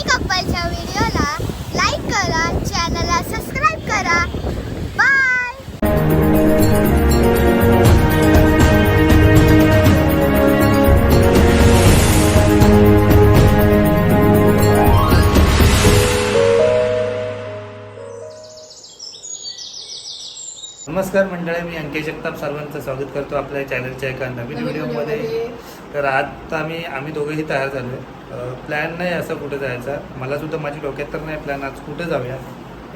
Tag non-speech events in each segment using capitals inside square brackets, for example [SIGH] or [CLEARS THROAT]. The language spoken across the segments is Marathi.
कप्पलच्या व्हिडिओला लाईक करा चॅनलला सबस्क्राईब करा. बाय नमस्कार मंडळी मी अंकेश जगताप सर्वांचं स्वागत करतो आपल्या चॅनलच्या एका नवीन व्हिडिओमध्ये. तर आज आम्ही आम्ही दोघेही तयार झालो आहे. प्लॅन नाही असं कुठं जायचा. मला सुद्धा माझी डोक्यात तर नाही प्लॅन आज कुठं जाऊया.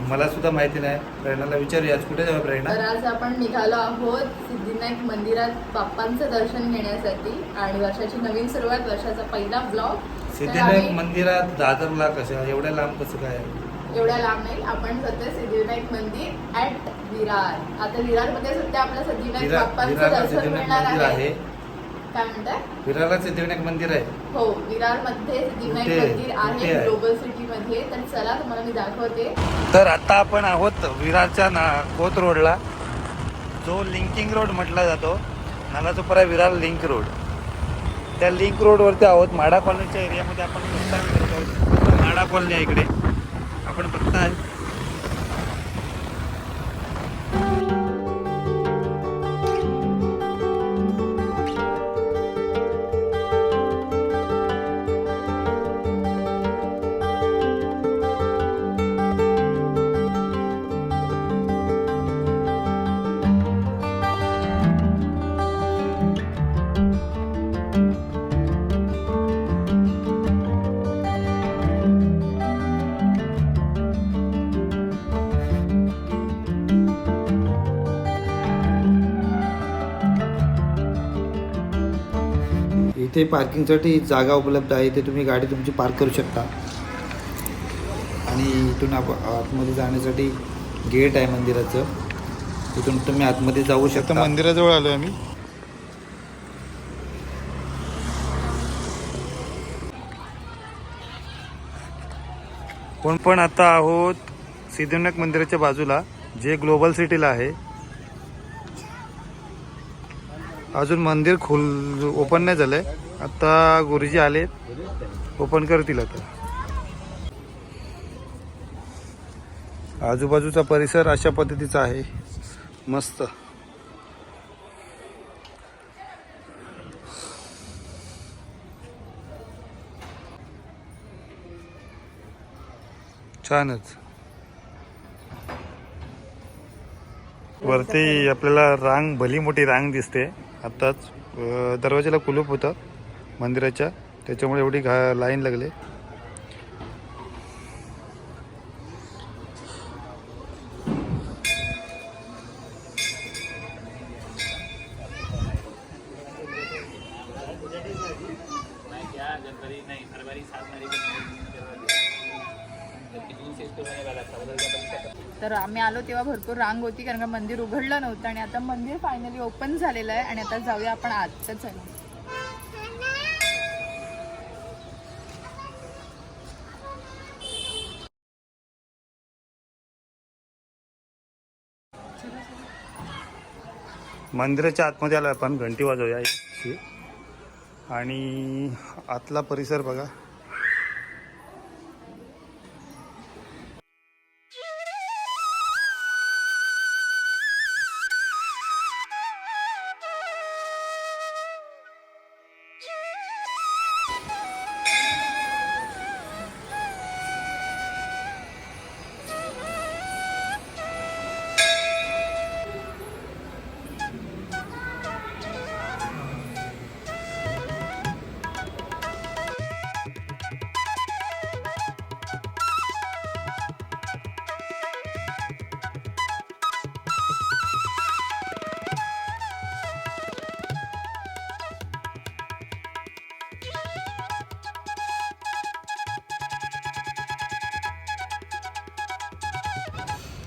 मला सुद्धा माहिती नाही. प्रेरणाला विचारूया आज कुठे जाऊया प्रेरणा? तर आज आपण निघालो आहोत सिद्धिविनायक मंदिरात बाप्पांचं दर्शन घेण्यासाठी आणि वर्षाची नवीन सुरुवात वर्षाचा पहिला ब्लॉग सिद्धिविनायक मंदिरात दादरला कसं एवढ्या लांब कसं काय? एवढ्या लांब नाही. आपण सध्या सिद्धिविनायक मंदिर ऍट विरार. आता विरारमध्ये सध्या आपल्या सिद्धिविनायक विरा बाप्पांचं दर्शन मिळणार आहे. काय म्हणताय? विरारला सिद्धिविनायक मंदिर आहे. हो विरारमध्ये सिद्धिविनायक? मंदिर कुठे आहे आहे? ग्लोबल सिटी मध्ये. तर चला तुम्हाला मी दाखवते. तर आता आपण आहोत विरारच्या ना कोत रोडला. जो लिंकिंग रोड म्हटला जातो नालासोपारा विरार लिंक रोड त्या लिंक रोडवरती आहोत माडा कॉलनीच्या एरियामध्ये आपण प्रस्ताव करत आहोत. माडा कॉलनी आहे इकडे. आपण बघताय तिथे पार्किंगसाठी जागा उपलब्ध आहे ते तुम्ही गाडी तुमची पार्क करू शकता. आणि इथून आप आतमध्ये जाण्यासाठी गेट आहे मंदिराचं. तिथून तुम्ही आतमध्ये जाऊ शकता. मंदिराजवळ आलो आम्ही. पण पण आता आहोत सिद्धिविनायक मंदिराच्या बाजूला जे ग्लोबल सिटीला आहे. अजून मंदिर खुल ओपन नाही झालंय. आता गुरुजी आले. ओपन करतील आता. आजूबाजूचा परिसर अशा पद्धतीचा आहे. मस्त. छानच. वरती आपल्याला रांग भली मोठी रांग दिसते. आत्ताच दरवाजाला कुलूप होतं. मंदिराच्या. त्याच्यामुळे एवढी घा लाईन लागले. तर आम्ही आलो तेव्हा भरपूर रांग होती कारण का मंदिर उघडलं नव्हतं आणि आता मंदिर फायनली ओपन झालेलं आहे आणि आता जाऊया आपण आजच तर चला मंदिराच्या आतमध्ये आला आपण घंटी वाजवूया आणि आतला परिसर बघा.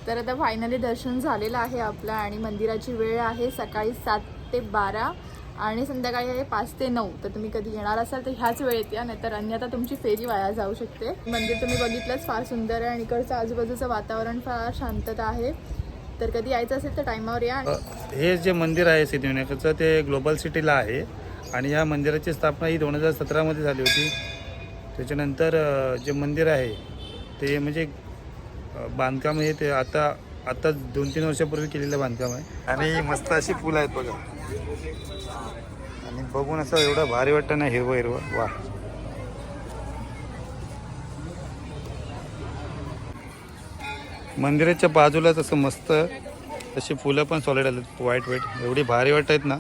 तर आता फायनली दर्शन झालेलं आहे आपलं आणि मंदिराची वेळ आहे सकाळी सात ते बारा आणि संध्याकाळी आहे पाच ते नऊ. तर तुम्ही कधी येणार असाल तर ह्याच वेळेत या नाहीतर अन्यथा तुमची फेरी वाया जाऊ शकते. मंदिर तुम्ही बघितलंच फार सुंदर आहे आणि इकडचं आजूबाजूचं वातावरण फार शांतता आहे. तर कधी यायचं असेल तर टायमावर या हे जे मंदिर आहे सिद्धिविनायकाचं ते ग्लोबल सिटीला आहे. आणि या मंदिराची स्थापना ही दोन हजार सतरामध्ये झाली होती. त्याच्यानंतर जे मंदिर आहे ते म्हणजे बांधकाम हे ते आता आता दोन तीन वर्षापूर्वी केलेलं बांधकाम आहे. आणि मस्त अशी फुलं आहेत बघा. आणि बघून असं एवढं भारी वाटतं ना हिरवं हिरवं. वा. मंदिराच्या बाजूलाच असं मस्त अशी फुलं पण सॉलिड आलेत व्हाईट व्हाईट एवढी भारी वाटत आहेत ना.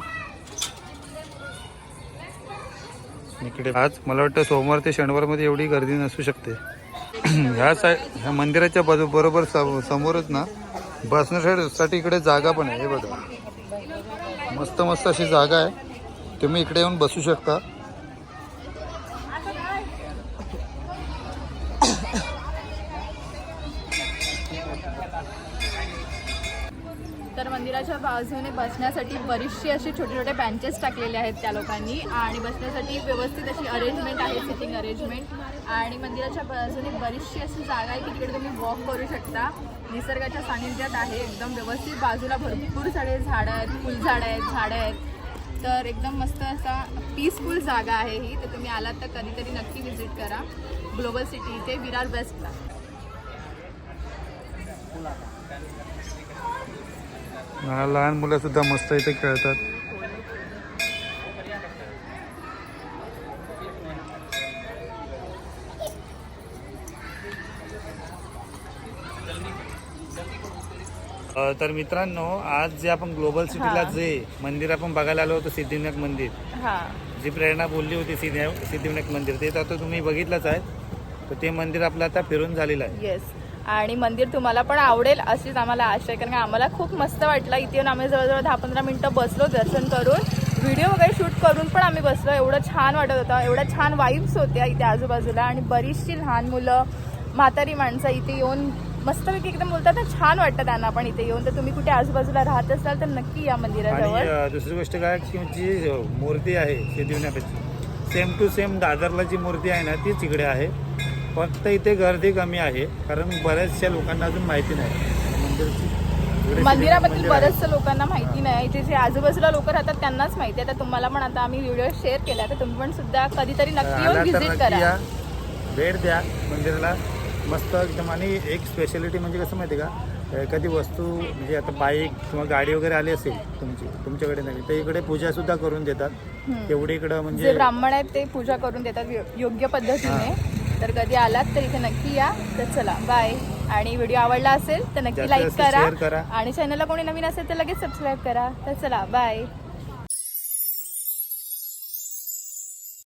इकडे. आज मला वाटतं सोमवार ते शनिवारमध्ये एवढी गर्दी नसू शकते. [CLEARS THROAT] ह्या साईड ह्या मंदिराच्या बाजू बरोबर सम- समोरच ना बसण्यासाठी इकडे जागा पण आहे हे बघा. मस्त मस्त अशी जागा आहे. तुम्ही इकडे येऊन बसू शकता. तर मंदिराच्या बाजूने बसण्यासाठी बरीचशी अशी छोटे छोटे बेंचेस टाकलेले आहेत त्या लोकांनी. आणि बसण्यासाठी व्यवस्थित अशी अरेंजमेंट आहे सिटिंग अरेंजमेंट आणि मंदिराच्या बाजूने बरीचशी अशी जागा आहे की तिकडे तुम्ही वॉक करू शकता. निसर्गाच्या सानिध्यात आहे एकदम व्यवस्थित बाजूला भरपूर सारे झाडं आहेत फुलझाडं आहेत झाडं आहेत. तर एकदम मस्त असा पीसफुल जागा आहे ही. तर तुम्ही आलात तर कधीतरी नक्की व्हिजिट करा. ग्लोबल सिटी इथे विरार बेस्टला लहान मुलं सुद्धा मस्त इथे खेळतात. तर मित्रांनो आज जे आपण ग्लोबल सिटीला. जे मंदिर आपण बघायला आलो होतो सिद्धिविनायक मंदिर. जी प्रेरणा बोलली होती सिद्धी सिद्धिविनायक मंदिर ते तर आता तुम्ही बघितलंच आहे. तर ते मंदिर आपलं आता फिरून झालेलं आहे. आणि मंदिर तुम्हाला पण आवडेल अशीच आम्हाला आशा आहे. कारण की आम्हाला खूप मस्त वाटलं. इथे येऊन आम्ही जवळजवळ दहा पंधरा मिनटं बसलो दर्शन करून. व्हिडिओ वगैरे शूट करून पण आम्ही बसलो. एवढं छान वाटत होतं. एवढ्या छान वाईब्स होत्या इथे आजूबाजूला. आणि बरीचशी लहान मुलं म्हातारी माणसं इथे येऊन मस्तपैकी एकदम बोलतात ना छान वाटतं त्यांना पण इथे येऊन. तर तुम्ही कुठे आजूबाजूला राहत असाल तर नक्की या मंदिराजवळ. दुसरी गोष्ट काय की जी मूर्ती आहे सिद्धिविनायकाची सेम टू सेम दादरला जी मूर्ती आहे ना तीच इकडे आहे. फक्त इथे गर्दी कमी आहे कारण बऱ्याचशा लोकांना अजून माहिती नाही. मंदिरची मंदिराबद्दल. बऱ्याचशा लोकांना माहिती नाही. इथे जे आजूबाजूला लोक राहतात त्यांनाच माहिती आहे. तर तुम्हाला पण आता आम्ही व्हिडिओ शेअर केला तर तुम्ही पण सुद्धा कधीतरी नक्की येऊन व्हिजिट करा. भेट द्या. मंदिराला मस्त एकदम. आणि एक स्पेशालिटी म्हणजे कसं माहिती का? एखादी वस्तू म्हणजे आता बाईक किंवा गाडी वगैरे आली असेल तुमची तुमच्याकडे नाही तर इकडे पूजा सुद्धा करून देतात. तेवढी इकडं जे म्हणजे ब्राह्मण आहेत ते पूजा करून देतात योग्य पद्धतीने. तर कधी आलात तर इथे नक्की या. तर चला बाय आणि व्हिडिओ आवडला असेल तर नक्की लाईक करा. आणि चॅनलला कोणी नवीन असेल तर लगेच सबस्क्राईब करा. तर चला बाय